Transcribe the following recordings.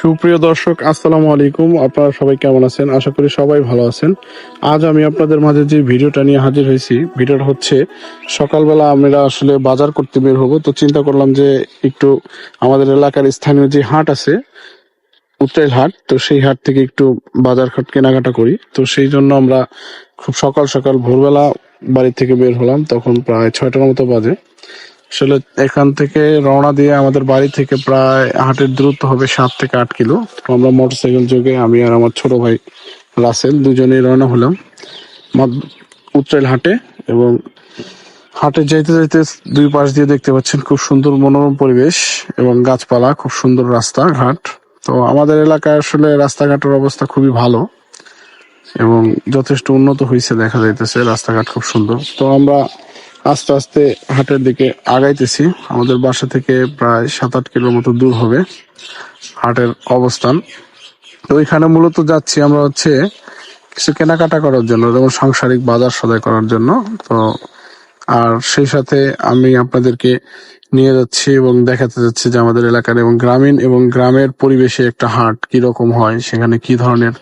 সুপ্রিয় দর্শক, আসসালামু আলাইকুম। আপনারা সবাই কেমন আছেন? আশা করি সবাই ভালো আছেন। আজ আমি আপনাদের মাঝে যে ভিডিওটা নিয়ে হাজির হয়েছি, ভিডিওটা হচ্ছে সকালবেলা আমরা আসলে বাজার করতে বের হব। তো চিন্তা করলাম যে একটু আমাদের এলাকার স্থানীয় যে হাট আছে উত্তরাইল হাট, তো সেই হাট থেকে একটু বাজার ঘাট কেনাকাটা করি। তো সেই জন্য আমরা খুব সকাল সকাল ভোরবেলা বাড়ি থেকে বের হলাম। তখন প্রায় ছয়টার মতো বাজে। আসলে এখান থেকে রওনা দিয়ে আমাদের বাড়ি থেকে প্রায় হাটের দূরত্ব হবে সাত থেকে আট কিলো। তো আমরা মোটরসাইকেল যোগে আমি আর আমার ছোট ভাই রাসেল দুজনেই রওনা হলাম। উত্তরাইল হাটে এবং হাটে যাইতে যাইতে দুই পাশ দিয়ে দেখতে পাচ্ছেন খুব সুন্দর মনোরম পরিবেশ এবং গাছপালা, খুব সুন্দর রাস্তা ঘাট তো আমাদের এলাকায় আসলে রাস্তাঘাটের অবস্থা খুবই ভালো এবং যথেষ্ট উন্নত হয়েছে দেখা যাইতেছে। রাস্তাঘাট খুব সুন্দর। তো আমরা আস্তে আস্তে হাটের দিকে আগাইতেছি। আমাদের বাসা থেকে প্রায় সাত আট কিলোর মতো দূর হবে হাটের অবস্থান। তো এখানে মূলত যাচ্ছি আমরা হচ্ছে কিছু কেনাকাটা করার জন্য, যেমন সাংসারিক বাজার সদাই করার জন্য। তো আর সেই সাথে আমি আপনাদেরকে নিয়ে যাচ্ছি এবং দেখাতে যাচ্ছি যে আমাদের এলাকার এবং গ্রামীণ এবং গ্রামের পরিবেশে একটা হাট কি রকম হয়, সেখানে কি ধরনের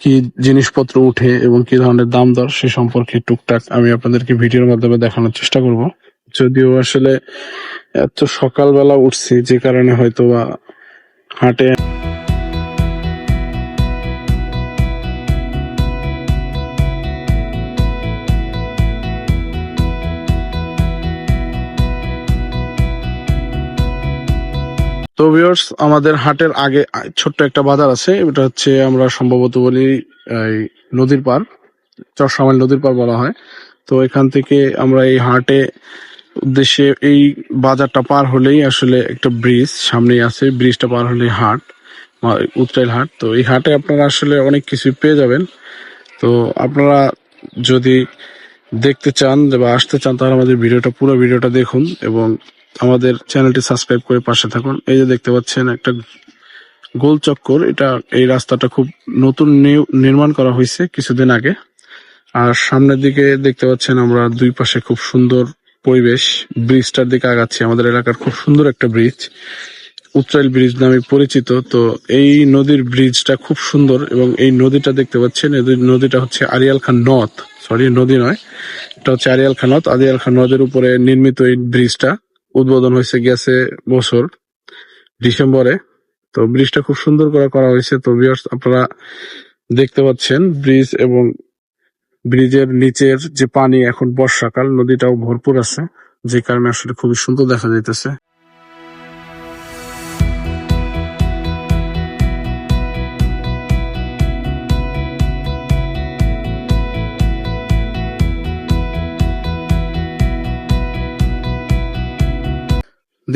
কি জিনিসপত্র উঠে এবং কি ধরনের দাম দর সে সম্পর্কে টুকটাক আমি আপনাদেরকে ভিডিওর মাধ্যমে দেখানোর চেষ্টা করব। যদিও আসলে এত সকালবেলা উঠছি যে কারণে হয়তো বা হাটে তো ভিউয়ার্স আমাদের হাটের আগে ছোট্ট একটা বাজার আছে, এটা হচ্ছে আমরা সম্ভবত বলি নদীর পার চরসামাইল নদীর পার বলা হয়। তো এখান থেকে আমরা এই হাটে উদ্দেশ্যে এই বাজারটা পার হলেই আসলে একটা ব্রিজ সামনেই আছে ব্রিজটা পার হলেই হাট উত্তরাইল হাট। তো এই হাটে আপনারা আসলে অনেক কিছু পেয়ে যাবেন। তো আপনারা যদি দেখতে চান বা আসতে চান, তাহলে আমাদের ভিডিওটা, পুরো ভিডিওটা দেখুন এবং আমাদের চ্যানেলটি সাবস্ক্রাইব করে পাশে থাকুন। এই যে দেখতে পাচ্ছেন, একটা গোল চক্কর। এটা, এই রাস্তাটা খুব নতুন নির্মাণ করা হয়েছে কিছুদিন আগে। আর সামনের দিকে দেখতে পাচ্ছেন আমরা দুই পাশে খুব সুন্দর পরিবেশ। ব্রিজটার দিকে আগাচ্ছি। আমাদের এলাকার খুব সুন্দর একটা ব্রিজ। উত্তরাইল ব্রিজ নামে পরিচিত। তো এই নদীর ব্রিজটা খুব সুন্দর এবং এই নদীটা দেখতে পাচ্ছেন নদীটা হচ্ছে আরিয়াল খান নথ সরি, নদী নয়। এটা হচ্ছে আরিয়াল খান নথ আরিয়াল খান নদের উপরে নির্মিত এই ব্রিজটা। উদ্বোধন হয়েছে গেছে বছর, ডিসেম্বরে। তো ব্রিজটা খুব সুন্দর করে করা হয়েছে। তো ভিউয়ার্স আপনারা দেখতে পাচ্ছেন, ব্রিজ এবং ব্রিজের নিচের যে পানি এখন বর্ষাকাল, নদীটাও ভরপুর আছে, যে কারণে আসলে খুবই সুন্দর দেখা যাইতেছে।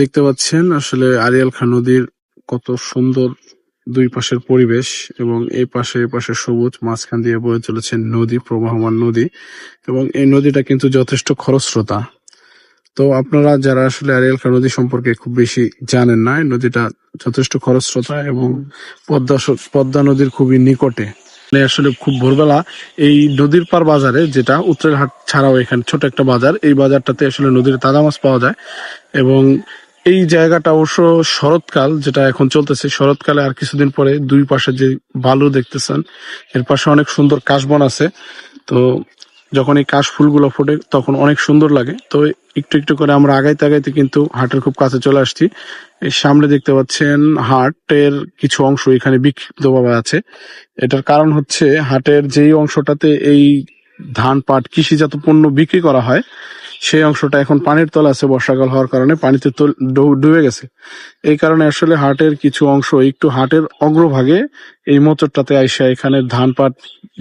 দেখতে পাচ্ছেন, আসলে আরিয়াল খান নদীর কত সুন্দর দুই পাশের পরিবেশ এবং এই পাশে এই পাশে সবুজ মাঝখান দিয়ে বয়ে চলেছে নদী, প্রবাহমান নদী এবং এই নদীটা কিন্তু যথেষ্ট খরস্রোতা। তো আপনারা যারা আসলে আরিয়াল খান নদী সম্পর্কে খুব বেশি জানেন না নদীটা যথেষ্ট খরস্রোতা এবং পদ্মা পদ্মা নদীর খুবই নিকটে। মানে আসলে খুব ভোরবেলা এই নদীর পার বাজারে, যেটা উত্তরের হাট ছাড়াও এখানে ছোট একটা বাজার, এই বাজারটাতে আসলে নদীর তাজা মাছ পাওয়া যায় এবং এই জায়গাটা অবশ্য শরৎকাল, যেটা এখন চলতেছে, শরৎকালে আর কিছুদিন পরে দুই পাশে যে বালু দেখতেছেন, এর পাশে অনেক সুন্দর কাশবন আছে। তো যখন এই কাশ ফুলগুলো ফোটে, তখন অনেক সুন্দর লাগে। তো একটু একটু করে আমরা আগাইতে আগাইতে কিন্তু হাটের খুব কাছে চলে আসছি। এই সামনে দেখতে পাচ্ছেন হাটের কিছু অংশ এখানে বিক্ষিপ্তভাবে আছে। এটার কারণ হচ্ছে হাটের যেই অংশটাতে এই ধান পাট কৃষিজাত পণ্য বিক্রি করা হয় সেই অংশটা এখন পানির তলা আছে বর্ষাকাল হওয়ার কারণে, পানিতে ডুবে গেছে। এই কারণে আসলে হাটের কিছু অংশ একটু হাটের অগ্রভাগে এই মোচরটাতে আইসা এখানে ধান পাট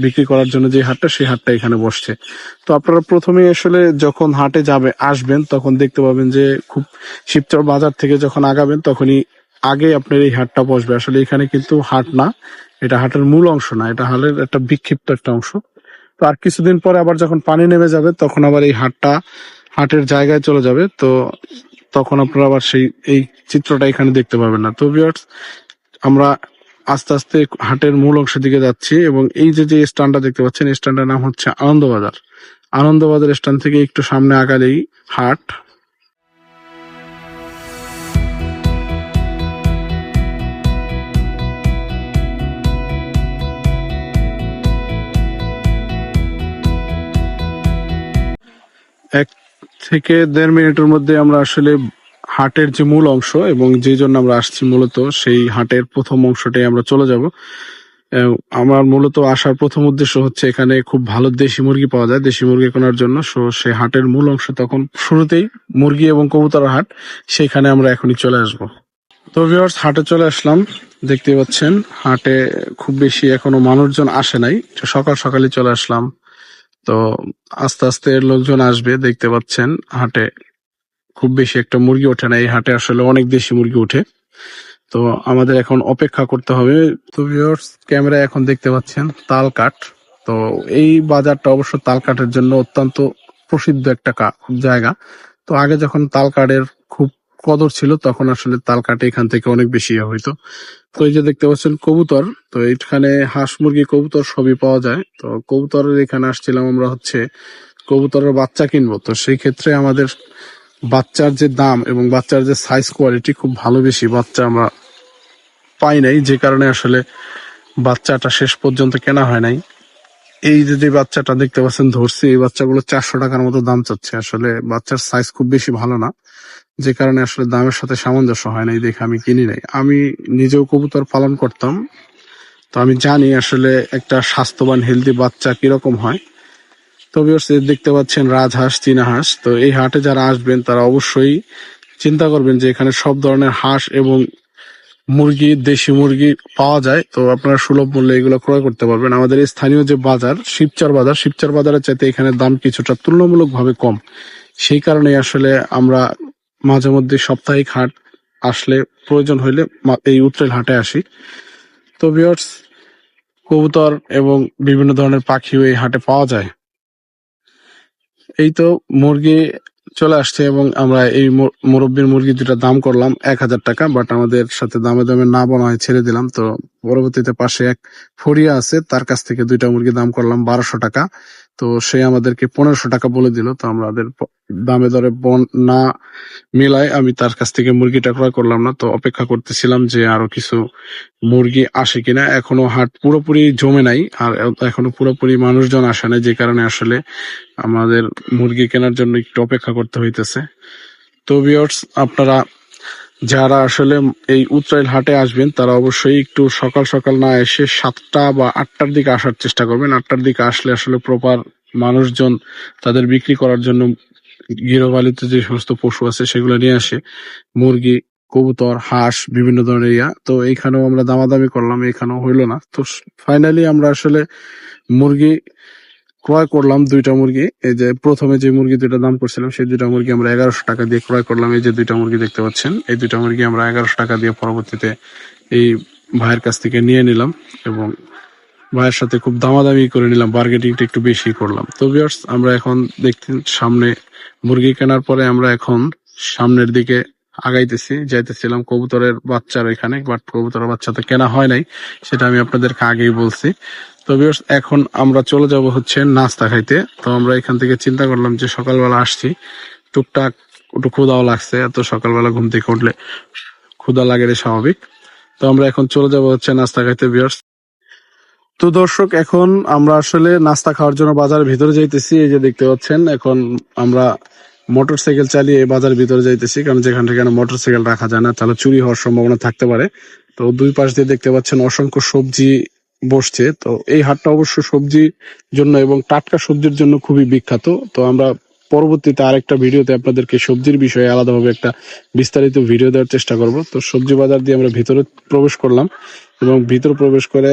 বিক্রি করার জন্য যে হাটটা, সেই হাটটা এখানে বসছে। তো আপনারা প্রথমে আসলে যখন হাটে যাবে আসবেন, তখন দেখতে পাবেন যে খুব শিবচর বাজার থেকে যখন আগাবেন, তখনই আগে আপনার এই হাটটা বসবে। আসলে এখানে কিন্তু হাট না, এটা হাটের মূল অংশ না, এটা হালের একটা বিক্ষিপ্ত একটা অংশ। তো আর কিছুদিন পরে আবার যখন পানি নেমে যাবে, তখন আবার এই হাটটা, হাটের জায়গায় চলে যাবে। তো তখন আপনারা আবার সেই, এই চিত্রটা এখানে দেখতে পাবেন না। তো ভিউয়ার্স আমরা আস্তে আস্তে হাটের মূল অংশের দিকে যাচ্ছি এবং এই যে যে স্ট্যান্ডটা দেখতে পাচ্ছেন, এই স্ট্যান্ডের নাম হচ্ছে আনন্দবাজার। আনন্দবাজার স্ট্যান্ড থেকে একটু সামনে আগালেই হাট। থেকে দেড় মিনিটের মধ্যে আমরা আসলে হাটের যে মূল অংশ এবং যে জন্য আমরা আসছি মূলত, সেই হাটের প্রথম অংশটাই আমরা চলে যাব। আমার মূলত আসার প্রথম উদ্দেশ্য হচ্ছে এখানে খুব ভালো দেশি মুরগি পাওয়া যায়, দেশি মুরগি কেনার জন্য। সো সেই হাটের মূল অংশ তখন শুরুতেই মুরগি এবং কবুতর হাট সেখানে আমরা এখনই চলে আসব। তো ভিউয়ার্স হাটে চলে আসলাম। দেখতে পাচ্ছেন, হাটে খুব বেশি এখনও মানুষজন আসে নাই। সকাল সকালে চলে আসলাম। তো আস্তে আস্তে লোকজন আসবে, দেখতে পাচ্ছেন হাটে খুব বেশি একটা মুরগি ওঠে না। এই হাটে আসলে অনেক দেশি মুরগি ওঠে। তো আমাদের এখন অপেক্ষা করতে হবে। তো ক্যামেরা এখন দেখতে পাচ্ছেন তাল কাঠ। তো এই বাজারটা অবশ্য তাল কাঠের জন্য অত্যন্ত প্রসিদ্ধ একটা জায়গা। তো আগে যখন তাল কাঠের খুব কদর ছিল, তখন আসলে তাল কাঠ এখান থেকে অনেক বেশি ইয়ে হইতো। তো এই যে দেখতে পাচ্ছেন কবুতর, তো এখানে হাঁস মুরগি, কবুতর সবই পাওয়া যায়। তো কবুতরের এখানে আসছিলাম আমরা হচ্ছে কবুতরের বাচ্চা কিনবো। তো সেই ক্ষেত্রে আমাদের বাচ্চার যে দাম এবং বাচ্চার যে সাইজ কোয়ালিটি খুব ভালো বেশি, বাচ্চা আমরা পাই নাই। যে কারণে আসলে বাচ্চাটা শেষ পর্যন্ত কেনা হয় নাই। এই যে যে বাচ্চাটা দেখতে পাচ্ছেন ধরছি, এই বাচ্চাগুলো চারশো টাকার মতো দাম চাচ্ছে। আসলে বাচ্চার সাইজ খুব বেশি ভালো না। যে কারণে আসলে দামের সাথে সামঞ্জস্য হয় না, এই দেখে আমি কিনি নাই। আমি নিজেও কবুতর পালন করতাম। তো আমি জানি আসলে একটা স্বাস্থ্যবান হেলদি বাচ্চা কীরকম হয়। তবে দেখতে পাচ্ছেন রাজহাঁস চীনা হাঁস তো এই হাটে যারা আসবেন, তারা অবশ্যই চিন্তা করবেন যে এখানে সব ধরনের হাঁস এবং মুরগি, দেশি মুরগি পাওয়া যায়। তো আপনারা সুলভ মূল্যে এগুলো ক্রয় করতে পারবেন। আমাদের স্থানীয় যে বাজার, শিবচর বাজার, শিবচর বাজারের চাইতে এখানে দাম কিছুটা তুলনামূলকভাবে কম। সেই কারণে আসলে আমরা মাঝে মধ্যে সাপ্তাহিক হাট আসলে প্রয়োজন হইলে এই উত্তরেল হাটে আসি। তো ভিউয়ার্স কবুতর এবং বিভিন্ন ধরনের পাখিও এই হাটে পাওয়া যায়। এই তো মুরগি চলে আসছে এবং আমরা এই মুরব্বির মুরগি দুটা দাম করলাম এক হাজার টাকা বাট আমাদের সাথে দামে দামে না বলা হয়, ছেড়ে দিলাম। তো পরবর্তীতে পাশে এক ফরিয়া আছে, তার কাছ থেকে দুইটা মুরগি দাম করলাম বারোশো টাকা। তো সে আমাদেরকে পনেরোশো টাকা বলে দিল। তো আমাদের দামে দরে বন না মিলায় আমি তার কাছ থেকে মুরগিটা ক্রয় করলাম না। তো অপেক্ষা করতেছিলাম যে আরও কিছু মুরগি আসে কিনা। এখনও হাট পুরোপুরি জমে নাই আর এখনও পুরোপুরি মানুষজন আসে না যে কারণে আসলে আমাদের মুরগি কেনার জন্য একটু অপেক্ষা করতে হইতেছে। তো ভিউয়ার্স আপনারা যারা আসলে এই উত্তরাইল হাটে আসবেন, তারা অবশ্যই একটু সকাল সকাল না এসে সাতটা বা আটটার দিকে আসার চেষ্টা করবেন। আটটার দিকে আসলে আসলে প্রপার মানুষজন তাদের বিক্রি করার জন্য গৃহপালিত যে সমস্ত পশু আছে সেগুলো নিয়ে আসে। মুরগি, কবুতর, হাঁস, বিভিন্ন ধরনের ইয়া। তো এইখানেও আমরা দামাদামি করলাম এখানেও হইল না। তো ফাইনালি আমরা আসলে মুরগি ক্রয় করলাম দুইটা মুরগি। এই যে প্রথমে যে মুরগি দুইটা দাম করছিলাম, সেই দুইটা মুরগি আমরা এগারোশো টাকা দিয়ে ক্রয় করলাম। এই যে দুইটা মুরগি দেখতে পাচ্ছেন, এই দুইটা মুরগি আমরা এগারোশো টাকা দিয়ে পরবর্তীতে এই ভাইয়ের কাছ থেকে নিয়ে নিলাম এবং ভাইয়ের সাথে খুব দামাদামি করে নিলাম বার্গেটিংটা একটু বেশি করলাম। তো ভিউয়ার্স আমরা এখন দেখতে সামনে মুরগি কেনার পরে আমরা এখন সামনের দিকে আগাইতেছি, যাইতেছিলাম কবুতরের বাচ্চার এখানে বাট কবুতরের বাচ্চা তো কেনা হয় নাই, সেটা আমি আপনাদেরকে আগেই বলছি। তো এখন আমরা চলে যাব হচ্ছে নাস্তা খাইতে। তো আমরা এখান থেকে চিন্তা করলাম যে সকালবেলা আসছি, টুকটাক একটু ক্ষুদাও লাগছে, এত সকালবেলা ঘুম থেকে উঠলে ক্ষুদা লাগে রে স্বাভাবিক। তো আমরা এখন চলে যাব হচ্ছে নাস্তা খাইতে ভিউয়ার্স তো দর্শক, এখন আমরা আসলে নাস্তা খাওয়ার জন্য বাজারের ভিতরে যাইতেছি, এই যে দেখতে পাচ্ছেন, এখন আমরা মোটরসাইকেল চালিয়ে বাজার ভিতরে যাইতেছি, কারণ যেখান থেকে মোটরসাইকেল রাখা যায় না, তাহলে চুরি হওয়ার সম্ভাবনা থাকতে পারে। তো দুই পাশ দিয়ে দেখতে পাচ্ছেন অসংখ্য সবজি বসছে। তো এই হাটটা অবশ্য সবজির জন্য এবং টাটকা সবজির জন্য খুবই বিখ্যাত। তো আমরা পরবর্তীতে আরেকটা ভিডিওতে আপনাদেরকে সবজির বিষয়ে আলাদাভাবে একটা বিস্তারিত ভিডিও দেওয়ার চেষ্টা করব। তো সবজি বাজার দিয়ে আমরা ভিতরে প্রবেশ করলাম এবং ভিতরে প্রবেশ করে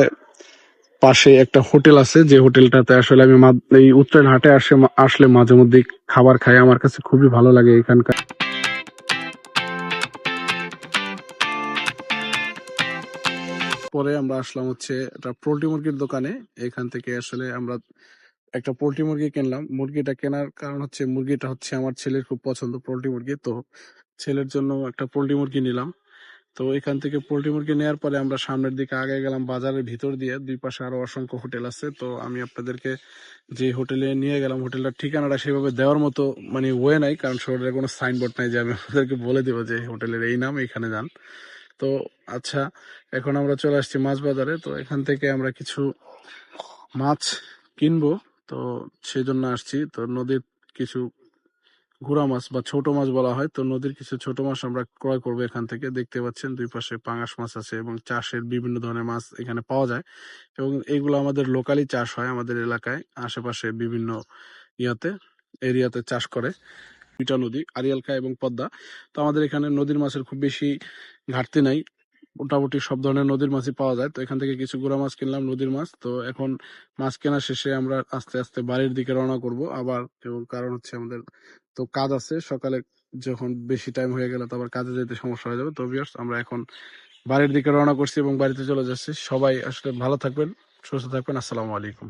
পাশে একটা হোটেল আছে, যে হোটেলটাতে আসলে আমি এই উত্তরায়ণ হাটে আসে আসলে মাঝে মধ্যে খাবার খাই। আমার কাছে খুবই ভালো লাগে এখানকার। পরে আমরা আসলাম হচ্ছে একটা পোল্ট্রি মুরগির দোকানে। এখান থেকে আসলে আমরা একটা পোল্ট্রি মুরগি কিনলাম। মুরগিটা কেনার কারণ হচ্ছে, মুরগিটা হচ্ছে আমার ছেলের খুব পছন্দ পোল্ট্রি মুরগি। তো ছেলের জন্য একটা পোল্ট্রি মুরগি নিলাম। তো এখান থেকে পোল্ট্রি মুরগি নেওয়ার পরে আমরা সামনের দিকে আগে গেলাম বাজারের ভিতর দিয়ে। দুই পাশে আরও অসংখ্য হোটেল আছে। তো আমি আপনাদেরকে যে হোটেলে নিয়ে গেলাম, হোটেলটার ঠিকানাটা সেভাবে দেওয়ার মতো মানে ওয়ে নাই, কারণ শহরের কোনো সাইনবোর্ড নাই যে আমি আপনাদেরকে বলে দেবো যে হোটেলের এই নাম, এখানে যান। তো আচ্ছা এখন আমরা চলে আসছি মাছ বাজারে। তো এখান থেকে আমরা কিছু মাছ কিনবো। তো সেই জন্য আসছি। তো নদীর কিছু গুড়া মাছ বা ছোট মাছ বলা হয়, তো নদীর কিছু ছোট মাছ আমরা ক্রয় করব এখান থেকে। দেখতে পাচ্ছেন দুই পাশে পাঙাশ মাছ আছে এবং চাষের বিভিন্ন ধরনের মাছ এখানে পাওয়া যায় এবং এইগুলো আমাদের লোকালি চাষ হয় আমাদের এলাকায়। আশেপাশে বিভিন্ন ইয়াতে, এরিয়াতে চাষ করে। দুইটা নদী আরিয়ালকা এবং পদ্মা। তো আমাদের এখানে নদীর মাছের খুব বেশি ঘাটতি নাই। মোটামুটি সব ধরনের নদীর মাছই পাওয়া যায়। তো এখান থেকে কিছু গুড়া মাছ কিনলাম, নদীর মাছ। তো এখন মাছ কেনা শেষে আমরা আস্তে আস্তে বাড়ির দিকে রওনা করব। আবার এবং কারণ হচ্ছে আমাদের তো কাজ আছে। সকালে যখন বেশি টাইম হয়ে গেলে তো আবার কাজে যেতে সমস্যা হয়ে যাবে। তো ভিউয়ার্স আমরা এখন বাড়ির দিকে রওনা করছি এবং বাড়িতে চলে যাচ্ছি। সবাই আসলে ভালো থাকবেন, সুস্থ থাকবেন। আসসালামু আলাইকুম।